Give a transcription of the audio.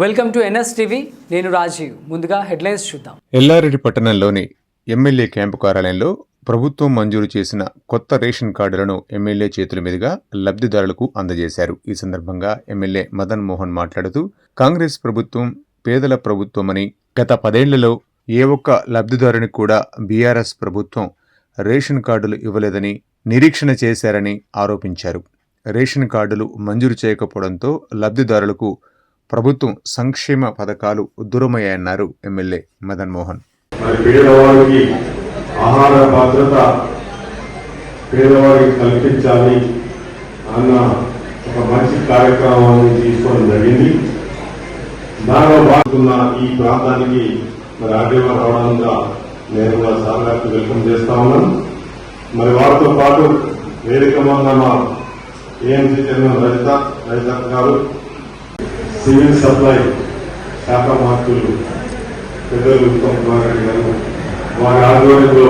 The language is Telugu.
వెల్కమ్ టు ఎన్ఎస్ టీవీ నేను రాజీవ్. ముందుగా హెడ్లైన్స్ చూద్దాం. ఎల్లారెడ్డి పట్టణంలోని ఎమ్మెల్యే క్యాంపు కార్యాలయంలో ప్రభుత్వం మంజూరు చేసిన కొత్త రేషన్ కార్డులను ఎమ్మెల్యే చేతుల మీదుగా లబ్ధిదారులకు అందజేశారు. ఈ సందర్భంగా ఎమ్మెల్యే మదన్ మోహన్ మాట్లాడుతూ కాంగ్రెస్ ప్రభుత్వం పేదల ప్రభుత్వమని గత పదేళ్ళలో ఏ ఒక్క లబ్ధిదారునికి కూడా బీఆర్ఎస్ ప్రభుత్వం రేషన్ కార్డులు ఇవ్వలేదని నిరీక్షణ చేశారని ఆరోపించారు. రేషన్ కార్డులు మంజూరు చేయకపోవడంతో లబ్ధిదారులకు ప్రభుత్వం సంక్షేమ పథకాలు దూరమయ్యాయన్నారు ఎమ్మెల్యే మదన్ మోహన్. మరి పేదవారికి ఆహార భద్రత పేదవారికి కల్పించాలి అన్న ఒక మంచి కార్యక్రమాన్ని తీసుకోవడం జరిగింది. దానిలో భాగంగా ఈ ప్రాంతానికి మరి ఆర్డీఓ రావడంగా నేను కూడా సార్ వెల్కమ్ చేస్తా ఉన్నాను. మరి వారితో పాటు వేదిక ఉన్న మా ఏఎంసీ చైర్మన్ రజిత రజిత గారు సివిల్ సప్లై శాఖ మంత్రులు పెద్దలు ఉత్తమ్ కుమార్ రెడ్డి గారు వారి ఆధ్వర్యంలో